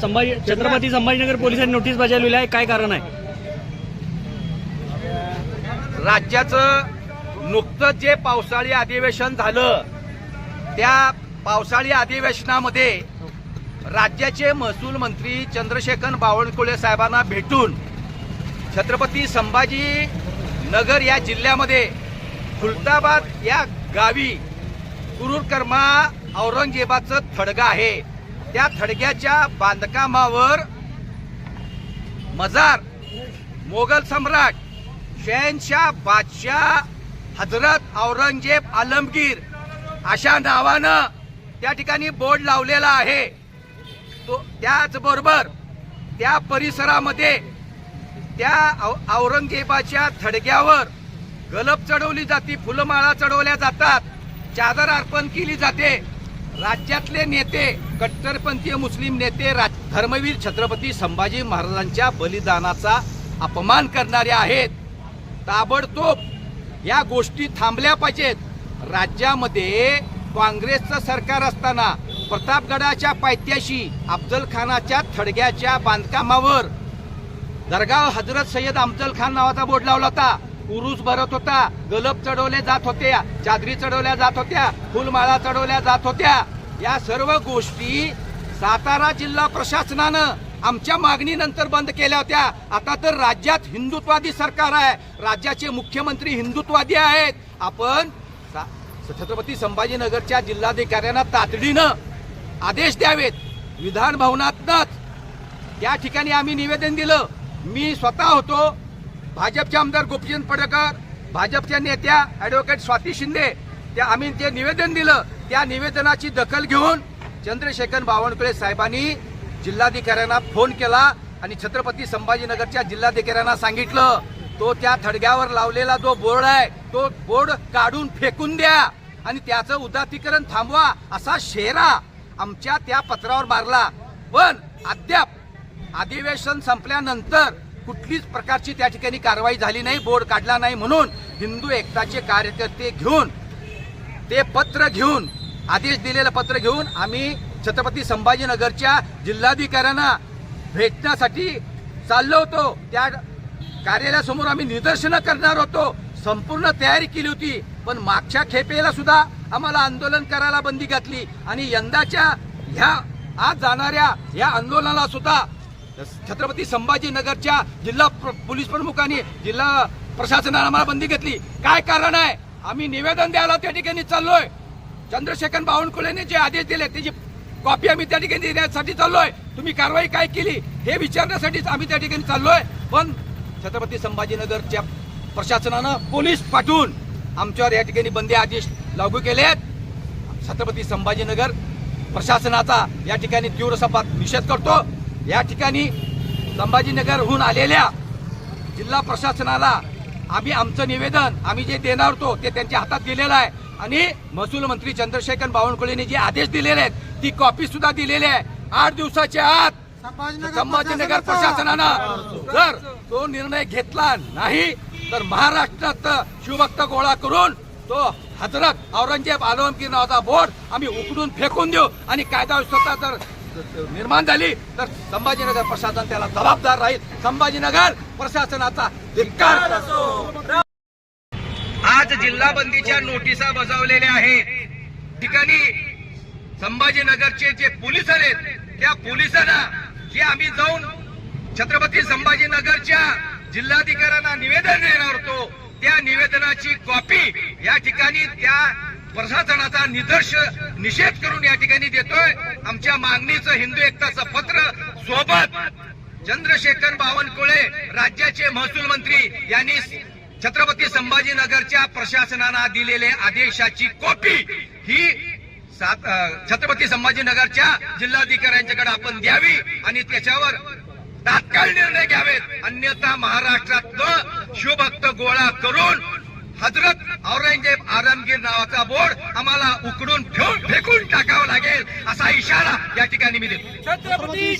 संभाजी छत्रपती संभाजीनगर पोलिसांनी नोटीस बजावलेली आहे. काय कारण आहे? राज्याचं नुकतंच जे पावसाळी अधिवेशन झालं त्या पावसाळी अधिवेशनामध्ये राज्याचे महसूल मंत्री चंद्रशेखर बावनकुळे साहेबांना भेटून छत्रपती संभाजी नगर या जिल्ह्यामध्ये खुलताबाद या गावी कुरुकर्मा औरंगजेबाचं थडगा आहे. त्या थडग्याच्या बांधकामावर मजार मोगल सम्राट शहनशाह बादशाह हजरत औरंगजेब आलमगीर अशा नावानं त्या ठिकाणी बोर्ड लावलेला आहे. तो त्याचबरोबर त्या परिसरामध्ये त्या औ- औरंगजेबाच्या थडग्यावर गलप चढवली जाते फुलमाळा चढवल्या जातात चादर अर्पण केली जाते. राज्यातले नेते कट्टरपंथीय मुस्लिम नेते राज- धर्मवीर छत्रपती संभाजी महाराजांच्या बलिदानाचा अपमान करणारे आहेत. ताबडतोब या गोष्टी थांबल्या पाहिजेत. राज्यामध्ये काँग्रेसचं सरकार असताना प्रतापगडाच्या पायथ्याशी अफजल खानाच्या थडग्याच्या बांधकामावर दरगाव हजरत सय्यद अफजल खान नावाचा बोर्ड लावला होता. उरूस भरत होता. गलब चढवले जात होत्या चादरी चढवल्या जात होत्या. फुलमाळा चढवल्या जात होत्या. या सर्व गोष्टी सातारा जिल्हा प्रशासनानं आमच्या मागणीनंतर बंद केल्या होत्या. आता तर राज्यात हिंदुत्वादी सरकार आहे. राज्याचे मुख्यमंत्री हिंदुत्वादी आहेत. आपण सा- छत्रपती संभाजीनगरच्या जिल्हाधिकाऱ्यांना तातडीनं आदेश द्यावेत. विधान भवनातनच. त्या ठिकाणी आम्ही निवेदन दिलं. मी स्वतः होतो. भाजपचे आमदार गोपीचंद पडकर भाजपच्या नेत्या ऍडव्होकेट स्वाती शिंदे त्या आम्ही जे निवेदन दिलं त्या निवेदनाची दखल घेऊन चंद्रशेखर बावनकुळे साहेबांनी जिल्हाधिकाऱ्यांना फोन केला आणि छत्रपती संभाजीनगरच्या जिल्हाधिकाऱ्यांना सांगितलं तो त्या थडग्यावर लावलेला जो बोर्ड आहे तो बोर्ड काढून फेकून द्या आणि त्याचं उदातीकरण थांबवा असा शेरा आमच्या त्या पत्रावर मारला. पण अद्याप अधिवेशन संपल्यानंतर कुठलीच प्रकारची त्या ठिकाणी कारवाई झाली नाही बोर्ड काढला नाही म्हणून हिंदू एकताचे कार्यकर्ते घेऊन ते पत्र घेऊन आदेश दिलेलं पत्र घेऊन आम्ही छत्रपती संभाजीनगरच्या जिल्हाधिकाऱ्यांना भेटण्यासाठी चाललो होतो. त्या कार्यालयासमोर आम्ही निदर्शनं करणार होतो. संपूर्ण तयारी केली होती पण मागच्या खेपेला सुद्धा आम्हाला आंदोलन करायला बंदी घातली आणि यंदाच्या ह्या आज जाणाऱ्या या आंदोलनाला सुद्धा छत्रपती संभाजीनगरच्या जिल्हा प्र- पोलीस प्रमुखांनी जिल्हा प्रशासनाने आम्हाला बंदी घेतली. काय कारण आहे? आम्ही निवेदन द्यायला त्या ठिकाणी चाललोय. चंद्रशेखर बावनकुळेने जे आदेश दिले त्याची कॉपी आम्ही त्या ठिकाणी देण्यासाठी चाललोय. तुम्ही कारवाई काय केली हे विचारण्यासाठीच आम्ही त्या ठिकाणी चाललोय. पण छत्रपती संभाजीनगरच्या प्रशासनानं पोलीस पाठवून आमच्यावर या ठिकाणी बंदी आदेश लागू केले आहेत छत्रपती संभाजीनगर प्रशासनाचा या ठिकाणी तीव्र सपात निषेध करतो. या ठिकाणी संभाजीनगरहून आलेल्या जिल्हा प्रशासनाला आम्ही आमचं निवेदन आम्ही जे देणार होतो ते त्यांच्या हातात दिलेलं आहे. आणि महसूल मंत्री चंद्रशेखर बावनकुळेने जे आदेश दिलेले आहेत ती कॉपी सुद्धा दिलेली आहे. आठ दिवसाच्या आत संभाजीनगर प्रशासनानं जर तो निर्णय घेतला नाही तर महाराष्ट्रात शिवभक्त गोळा करून तो हजरत औरंगजेब आलमगीर नावाचा बोर्ड आम्ही उकडून फेकून देऊ. आणि कायदा व्यवस्था जर निर्माण झाली तर संभाजीनगर प्रशासन त्याला जबाबदार राहील संभाजीनगर प्रशासनाचा धिक्कार. आज जिल्हा बंदीच्या नोटिसा बजावलेल्या आहेत ठिकाणी संभाजीनगरचे जे पोलीस आहेत त्या पोलिसांना जे आम्ही जाऊन छत्रपती संभाजीनगरच्या जिल्हाधिकाऱ्यांना निवेदन देणार होतो त्या निवेदनाची कॉपी या ठिकाणी त्या प्रशासनाचा निदर्श निषेध करून या ठिकाणी देतोय. आमच्या मागणीचं हिंदू एकताचं पत्र सोबत चंद्रशेखर बावनकुळे राज्याचे महसूल मंत्री यांनी छत्रपती संभाजीनगरच्या प्रशासनाला दिलेले आदेशाची कॉपी ही छत्रपती संभाजीनगरच्या जिल्हाधिकाऱ्यांच्याकडे आपण द्यावी आणि त्याच्यावर तात्काळ निर्णय घ्यावेत. अन्यथा महाराष्ट्रात शिवभक्त गोळा करून हजरत औरंगजेब आलमगीर नावाचा बोर्ड आम्हाला उकडून ठेवून फेकून टाकावा लागेल असा इशारा या ठिकाणी मी देतो.